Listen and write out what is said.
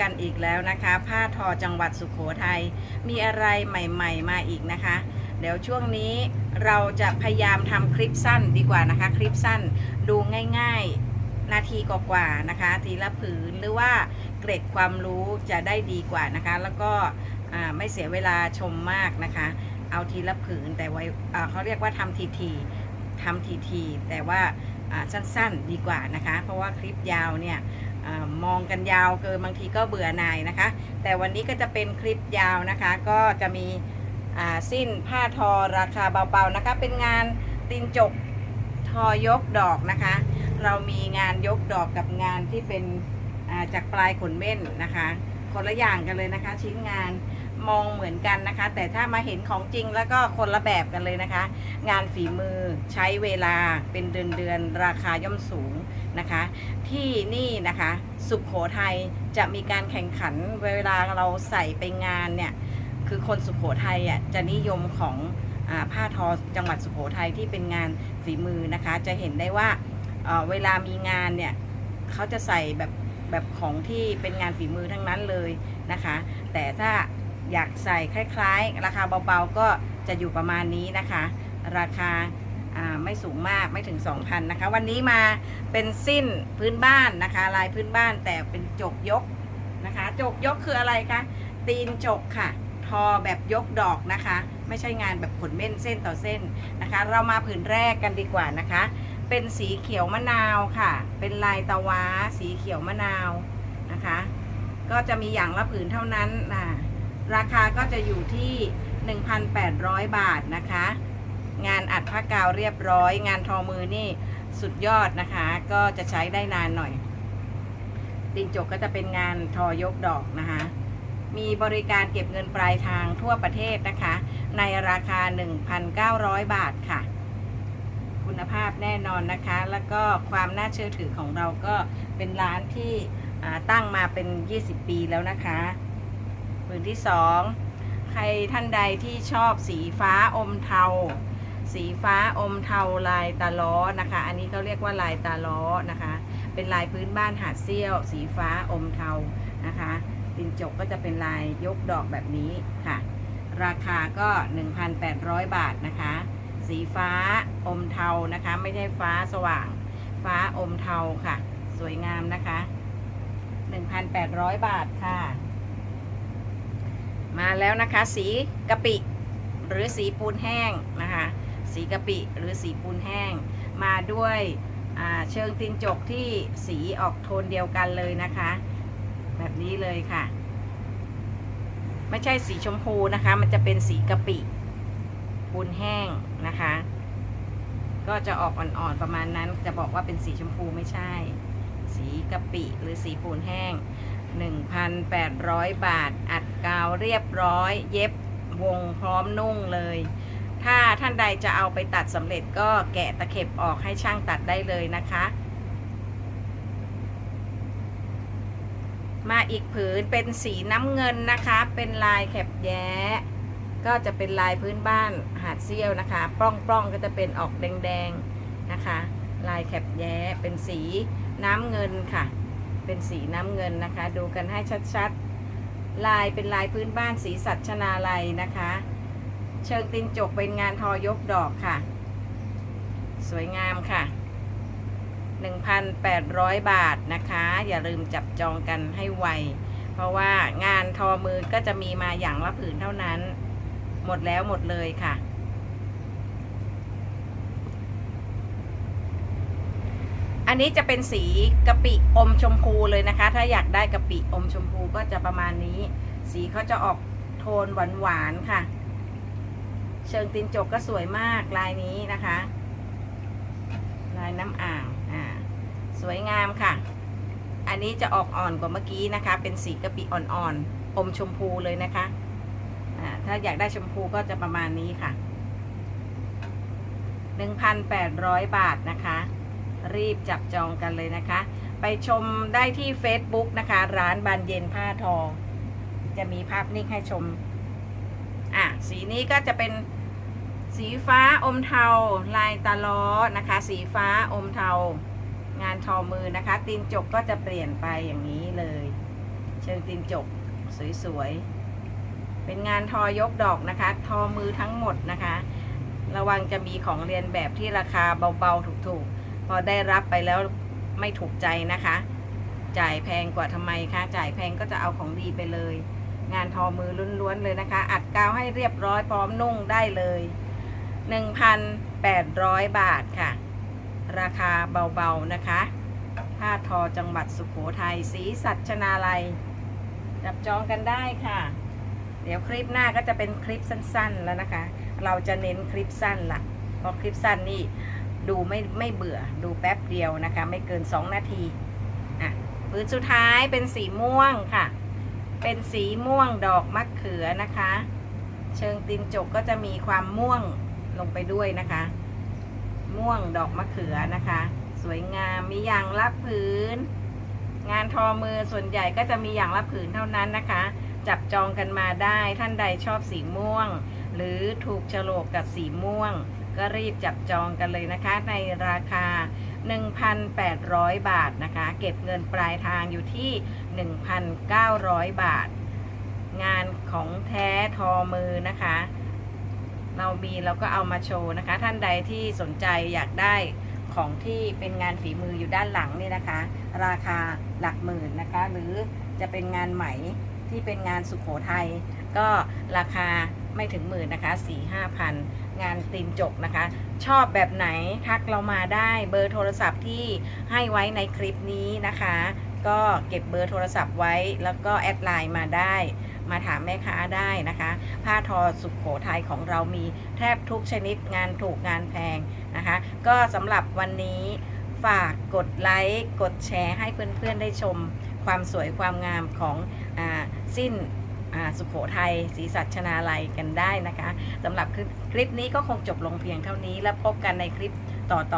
กันอีกแล้วนะคะ ผ้าทอจังหวัดสุขโขทัยมีอะไรใหม่ ๆ มาอีกนะคะ เดี๋ยวช่วงนี้เราจะพยายามทำคลิปสั้นดีกว่านะคะ คลิปสั้นดูง่ายๆ นาทีกว่าๆนะคะ ทีละผืนหรือว่าเกร็ดความรู้จะได้ดีกว่านะคะ แล้วก็ไม่เสียเวลาชมมากนะคะ เอาทีละผืนแต่ไว้เขาเรียกว่าทำทีทีๆทำทีทีๆแต่ว่า สั้นๆดีกว่านะคะ เพราะว่าคลิปยาวเนี่ยอมองกันยาวเกินบางทีก็เบื่อหน่ายนะคะ แต่วันนี้ก็จะเป็นคลิปยาวนะคะ ก็จะมีอ่าสิ้นผ้าทอราคาเบาๆนะคะ เป็นงานตีนจกทอยกดอกนะคะ เรามีงานยกดอกกับงานที่เป็นอ่าจากปลายขนเม่นนะคะ คนละอย่างกันเลยนะคะชิ้นงาน มองเหมือนกันนะคะ แต่ถ้ามาเห็นของจริงแล้วก็คนละแบบกันเลยนะคะ งานฝีมือใช้เวลาเป็นเดือนเดือนราคาย่อมสูงนะคะ ที่นี่นะคะ สุขโขทัยจะมีการแข่งขันเวลาเราใส่ไปงานเนี่ยคือคนสุขโขทัยอะจะนิยมของอผ้าทอจังหวัดสุขโขทัยที่เป็นงานฝีมือนะคะ จะเห็นได้ว่าเเวลามีงานเนี่ยเขาจะใส่แบบแบบของที่เป็นงานฝีมือทั้งนั้นเลยนะคะ แต่ถ้า อยากใส่คล้ายๆ ราคาเบาๆก็จะอยู่ประมาณนี้นะคะ ราคาไม่สูงมากไม่ถึง 2,000นะคะ วันนี้มาเป็นสิ้นพื้นบ้านนะคะ ลายพื้นบ้านแต่เป็นจกยกนะคะ จกยกคืออะไรคะตีนจกค่ะ ทอแบบยกดอกนะคะ ไม่ใช่งานแบบขนเม่นเส้นต่อเส้นนะคะ เรามาผืนแรกกันดีกว่านะคะ เป็นสีเขียวมะนาวค่ะ เป็นลายตะวาสีเขียวมะนาวนะคะ ก็จะมีอย่างละผืนเท่านั้นนะ ราคาก็จะอยู่ที่ 1,800 บาทนะคะ งานอัดผ้ากาวเรียบร้อย งานทอมือนี่สุดยอดนะคะ ก็จะใช้ได้นานหน่อยตีนจกก็จะเป็นงานทอยกดอกนะคะ มีบริการเก็บเงินปลายทางทั่วประเทศนะคะ ในราคา 1,900 บาทค่ะ คุณภาพแน่นอนนะคะ แล้วก็ความน่าเชื่อถือของเราก็เป็นร้านที่ตั้งมาเป็น 20 ปีแล้วนะคะ ผืนที่2ใครท่านใดที่ชอบสีฟ้าอมเทา สีฟ้าอมเทาลายตาล้อนะคะ อันนี้เขาเรียกว่าลายตาล้อนะคะ เป็นลายพื้นบ้านหาดเซี่ยว สีฟ้าอมเทานะคะตินจกก็จะเป็นลายยกดอกแบบนี้ค่ะ ราคาก็ 1,800 บาทนะคะ สีฟ้าอมเทานะคะ ไม่ใช่ฟ้าสว่าง ฟ้าอมเทาค่ะ สวยงามนะคะ 1,800 บาทค่ะ มาแล้วนะคะ สีกะปิหรือสีปูนแห้งนะคะ สีกะปิหรือสีปูนแห้ง มาด้วยเชิงตินจกที่สีออกโทนเดียวกันเลยนะคะ แบบนี้เลยค่ะ ไม่ใช่สีชมพูนะคะ มันจะเป็นสีกะปิปูนแห้งนะคะ ก็จะออกอ่อนๆประมาณนั้น จะบอกว่าเป็นสีชมพูไม่ใช่ สีกะปิหรือสีปูนแห้ง 1,800 บาท อัดกาวเรียบร้อย เย็บวงพร้อมนุ่งเลย ถ้าท่านใดจะเอาไปตัดสำเร็จก็แกะตะเข็บออกให้ช่างตัดได้เลยนะคะ มาอีกผืนเป็นสีน้ำเงินนะคะ เป็นลายแคบแย้ก็จะเป็นลายพื้นบ้านหาดเซี่ยวนะคะ ปล้องปล้องๆก็จะเป็นออกแดงๆนะคะ ลายแคบแย้เป็นสีน้ำเงินค่ะ เป็นสีน้ำเงินนะคะ ดูกันให้ชัดๆ ลายเป็นลายพื้นบ้านสีสัชนาลัยนะคะ เชิงตินจกเป็นงานทอยกดอกค่ะ สวยงามค่ะ 1,800 บาทนะคะ อย่าลืมจับจองกันให้ไว เพราะว่างานทอมือก็จะมีมาอย่างละผืนเท่านั้น หมดแล้วหมดเลยค่ะ อันนี้จะเป็นสีกะปิอมชมพูเลยนะคะ ถ้าอยากได้กะปิอมชมพูก็จะประมาณนี้ สีเขาจะออกโทนหวานๆค่ะ เชิงตินจกก็สวยมากลายนี้นะคะ ลายน้ำอ่างอ่าสวยงามค่ะ อันนี้จะออกอ่อนกว่าเมื่อกี้นะคะ เป็นสีกะปิอ่อนๆอมชมพูเลยนะคะอ่าถ้าอยากได้ชมพูก็จะประมาณนี้ค่ะ 1,800 บาทนะคะ รีบจับจองกันเลยนะคะ ไปชมได้ที่ Facebook นะคะ ร้านบานเย็นผ้าทอง จะมีภาพนิ่งให้ชม อะ สีนี้ก็จะเป็นสีฟ้าอมเทา ลายตาล้อนะคะ สีฟ้าอมเทา งานทอมือนะคะ ตีนจกก็จะเปลี่ยนไปอย่างนี้เลย เชิงตีนจกสวยๆ เป็นงานทอยกดอกนะคะ ทอมือทั้งหมดนะคะ ระวังจะมีของเรียนแบบที่ราคาเบาๆ ถูกๆ พอได้รับไปแล้วไม่ถูกใจนะคะ จ่ายแพงกว่าทำไมคะ จ่ายแพงก็จะเอาของดีไปเลย งานทอมือล้วนๆเลยนะคะ อัดกาวให้เรียบร้อยพร้อมนุ่งได้เลย 1,800 บาทค่ะ ราคาเบาๆนะคะผ้าทอจังหวัดสุขโขทัยสีสัชนาลัย จับจองกันได้ค่ะ เดี๋ยวคลิปหน้าก็จะเป็นคลิปสั้นๆแล้วนะคะ เราจะเน้นคลิปสั้นละเพราะคลิปสั้นนี่ ดูไม่ไม่เบื่อดูแป๊บเดียวนะคะ ไม่เกิน 2 นาทีอะพื้นสุดท้ายเป็นสีม่วงค่ะ เป็นสีม่วงดอกมะเขือนะคะ เชิงตีนจกก็จะมีความม่วงลงไปด้วยนะคะ ม่วงดอกมะเขือนะคะ สวยงามมีอย่างละผืน งานทอมือส่วนใหญ่ก็จะมีอย่างละผืนเท่านั้นนะคะ จับจองกันมาได้ท่านใดชอบสีม่วง หรือถูกโฉลกกับสีม่วง ก็รีบจับจองกันเลยนะคะในราคา 1,800 บาทนะคะ เก็บเงินปลายทางอยู่ที่ 1,900 บาท งานของแท้ทอมือนะคะ เรามีเราก็เอามาโชว์นะคะ ท่านใดที่สนใจอยากได้ของที่เป็นงานฝีมืออยู่ด้านหลังนี่นะคะ ราคาหลักหมื่นนะคะ หรือจะเป็นงานไหมที่เป็นงานสุขโขทัยก็ราคาไม่ถึงหมื่นนะคะสี่ห้าพัน งานตีนจกนะคะ ชอบแบบไหนทักเรามาได้เบอร์โทรศัพท์ที่ให้ไว้ในคลิปนี้นะคะ ก็เก็บเบอร์โทรศัพท์ไว้แล้วก็แอดไลน์มาได้ มาถามแม่ค้าได้นะคะ ผ้าทอสุขโขทัยของเรามีแทบทุกชนิดงานถูกงานแพงนะคะ ก็สำหรับวันนี้ฝากกดไลค์กดแชร์ให้เพื่อนๆได้ชมความสวยความงามของอสิ้น สุขโขทัยศรีสัชนาลัยกันได้นะคะสำหรับคลิปนี้ก็คงจบลงเพียงเท่านี้ แล้วพบกันในคลิปต่อๆ